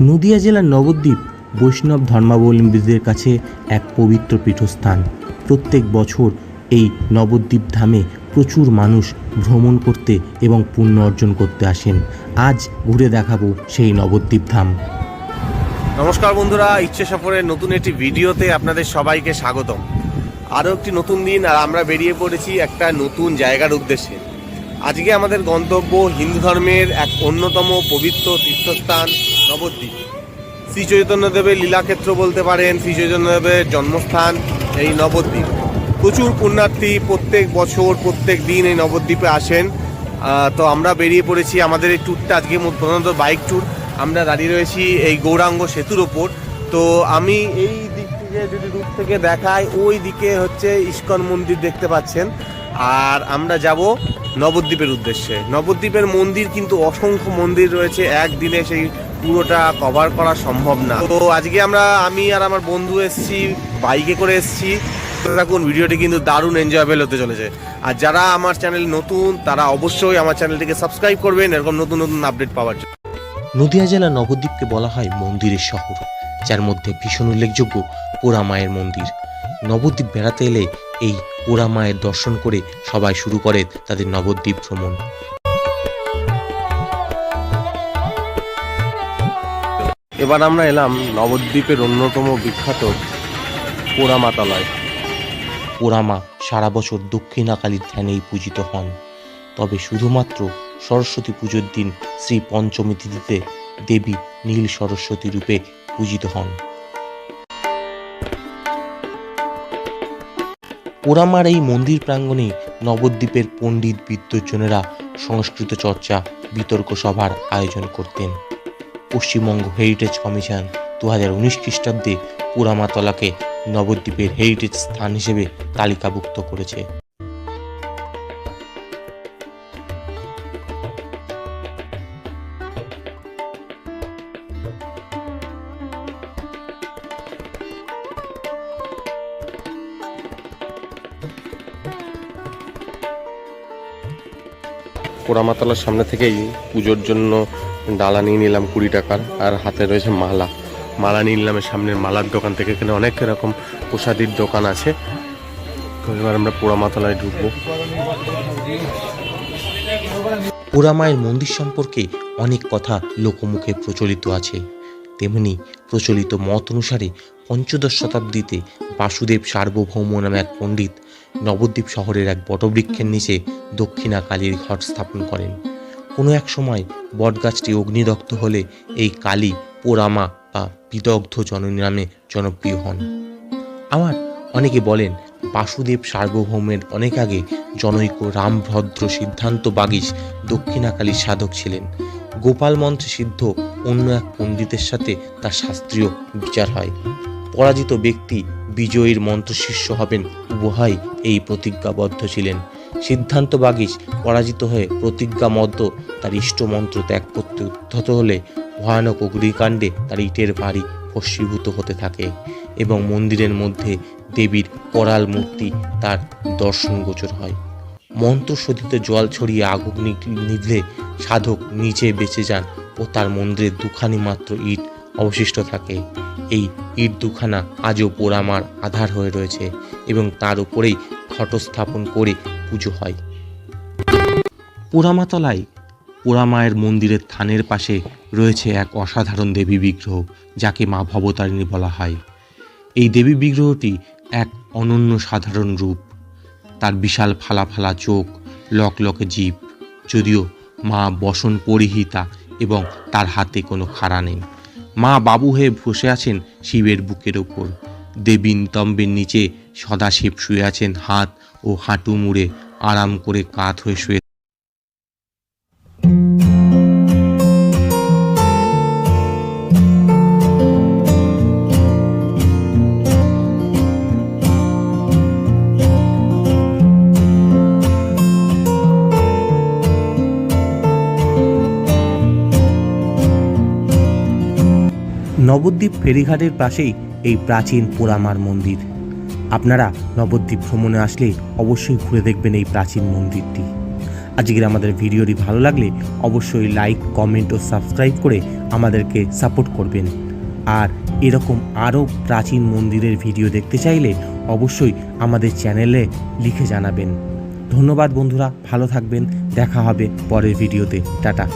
নদিয়া জেলার নবদ্বীপ বৈষ্ণব ধর্মাবলম্বীদের কাছে এক পবিত্র পীঠস্থান। প্রত্যেক বছর এই নবদ্বীপ ধামে প্রচুর মানুষ ভ্রমণ করতে এবং পুণ্য অর্জন করতে আসেন। আজ ঘুরে দেখাবো সেই নবদ্বীপ ধাম। নমস্কার বন্ধুরা, ইচ্ছে সফরের নতুন একটি ভিডিওতে আপনাদের সবাইকে স্বাগতম। আরও একটি নতুন দিন আর আমরা বেরিয়ে পড়েছি একটা নতুন জায়গার উদ্দেশ্যে। আজকে আমাদের গন্তব্য হিন্দু ধর্মের এক অন্যতম পবিত্র তীর্থস্থান নবদ্বীপ। শ্রী চৈতন্যদেবের লীলাক্ষেত্র বলতে পারেন, শ্রী চৈতন্যদেবের জন্মস্থান এই নবদ্বীপ। প্রচুর পুণ্যার্থী প্রত্যেক বছর, প্রত্যেক দিন এই নবদ্বীপে আসেন। তো আমরা বেরিয়ে পড়েছি আমাদের এই ট্যুরটা আজকে প্রধানত বাইক ট্যুর আমরা দাঁড়িয়ে রয়েছি এই গৌরাঙ্গ সেতুর ওপর। তো আমি এই দিক থেকে যদি দূর থেকে দেখাই, ওই দিকে হচ্ছে ইস্কন মন্দির দেখতে পাচ্ছেন। আর আমরা যাব নবদ্বীপের উদ্দেশ্যে। নবদ্বীপের মন্দির কিন্তু অসংখ্য মন্দির রয়েছে। একদিনে সেই পুরোটা কভার করা সম্ভব না। তো আজকে আমরা, আমি আর আমার বন্ধু এসেছি বাইকে করে এসেছি। থাকুন ভিডিওটি কিন্তু দারুণ এনজয়েবল হতে চলেছে। আর যারা আমার চ্যানেল নতুন, তারা অবশ্যই আমার চ্যানেলটিকে সাবস্ক্রাইব করবেন। এরকম নতুন নতুন আপডেট পাওয়ার জন্য। নদিয়া জেলা নবদ্বীপকে বলা হয় মন্দিরের শহর, যার মধ্যে ভীষণ উল্লেখযোগ্য পোড়া মায়ের মন্দির। নবদ্বীপ বেড়াতে এলে এই পোড়া মায়ের দর্শন করে সবাই শুরু করে তাদের নবদ্বীপ ভ্রমণ। এবার আমরা এলাম নবদ্বীপের অন্যতম বিখ্যাত পোড়ামাতালয় পোড়ামা সারা বছর দক্ষিণাকালীর ধ্যানেই পূজিত হন। তবে শুধুমাত্র সরস্বতী পুজোর দিন শ্রী পঞ্চমী তিথিতে দেবী নীল সরস্বতী রূপে পূজিত হন। পোড়ামার এই মন্দির প্রাঙ্গণে নবদ্বীপের পণ্ডিত বিদ্যজনেরা সংস্কৃত চর্চা, বিতর্ক সভার আয়োজন করতেন। পশ্চিমবঙ্গ হেরিটেজ কমিশন দু হাজার উনিশ খ্রিস্টাব্দে পোড়ামাতলাকে নবদ্বীপের হেরিটেজ স্থান হিসেবে তালিকাভুক্ত করেছে। পোড়ামাতলার সামনে থেকেই পুজোর জন্য ডালা নিয়ে নিলাম কুড়ি টাকার, আর হাতে রয়েছে মালা। মালা নিয়ে নিলাম সামনের মালার দোকান থেকে এখানে অনেক রকম প্রসাদির দোকান আছে। তো এবার আমরা পোড়ামাতলায় ঢুকবো। পোড়ামায়ের মন্দির সম্পর্কে অনেক কথা লোকমুখে প্রচলিত আছে। তেমনি প্রচলিত মত অনুসারে পঞ্চদশ শতাব্দীতে বাসুদেব সার্বভৌম নামে এক পণ্ডিত নবদ্বীপ শহরের এক বটবৃক্ষের নিচে দক্ষিণা কালীর ঘট স্থাপন করেন। কোনো এক সময় বটগাছটি অগ্নিদগ্ধ হলে এই কালী পোরামা বা বিদগ্ধ জননী নামে জনপ্রিয় হন। আমার অনেকে বলেন বাসুদেব সার্বভৌমের অনেক আগে জনৈক রামভদ্র সিদ্ধান্ত বাগিস দক্ষিণাকালীর সাধক ছিলেন। গোপাল মন্ত্রে সিদ্ধ অন্য এক পণ্ডিতের সাথে তার শাস্ত্রীয় বিচার হয়। পরাজিত ব্যক্তি বিজয়ীর মন্ত্রশিষ্য হবেন উভয় এই প্রতিজ্ঞাবদ্ধ ছিলেন। সিদ্ধান্ত বাগিস পরাজিত হয়ে প্রতিজ্ঞাবদ্ধ তার ইষ্ট মন্ত্র ত্যাগ করতে উদ্ধত হলে ভয়ানক অগ্নিকাণ্ডে তার ইটের বাড়ি ভস্মীভূত হতে থাকে এবং মন্দিরের মধ্যে দেবীর করাল মূর্তি তার দর্শনগোচর হয়। মন্ত্রশোধিত জল ছড়িয়ে আগুন নিভলে সাধক নিচে বেঁচে যান ও তার মন্দিরে দুখানি মাত্র ইট অবশিষ্ট থাকে। এই ইট দুখানা আজও পোড়ামার আধার হয়ে রয়েছে এবং তার উপরেই ঘট স্থাপন করে পুজো হয়। পোড়ামাতলায় পোড়ামায়ের মন্দিরের থানের পাশে রয়েছে এক অসাধারণ দেবী বিগ্রহ, যাকে মা ভবতারিণী বলা হয়। এই দেবী বিগ্রহটি এক অনন্য সাধারণ রূপ। তার বিশাল ফালা ফালা চোখ, লকলকে জীব, যদিও মা বসন পরিহিতা এবং তার হাতে কোনো খাড়া নেই। মা বাবু হয়ে বসে আছেন শিবের বুকের ওপর। দেবী নিতম্বের নিচে সদাশিব শুয়ে আছেন হাত ও হাঁটু মুড়ে আরাম করে কাত হয়ে শুয়ে নবদ্বীপ ফেরিঘাটের পাশেই এই প্রাচীন পোড়ামার মন্দির। আপনারা নবদ্বীপ ভ্রমণে আসলে অবশ্যই ঘুরে দেখবেন এই প্রাচীন মন্দিরটি। আজকের আমাদের ভিডিওটি ভালো লাগলে অবশ্যই লাইক, কমেন্ট ও সাবস্ক্রাইব করে আমাদেরকে সাপোর্ট করবেন। আর এরকম আরও প্রাচীন মন্দিরের ভিডিও দেখতে চাইলে অবশ্যই আমাদের চ্যানেলে লিখে জানাবেন। ধন্যবাদ বন্ধুরা, ভালো থাকবেন, দেখা হবে পরের ভিডিওতে। টাটা।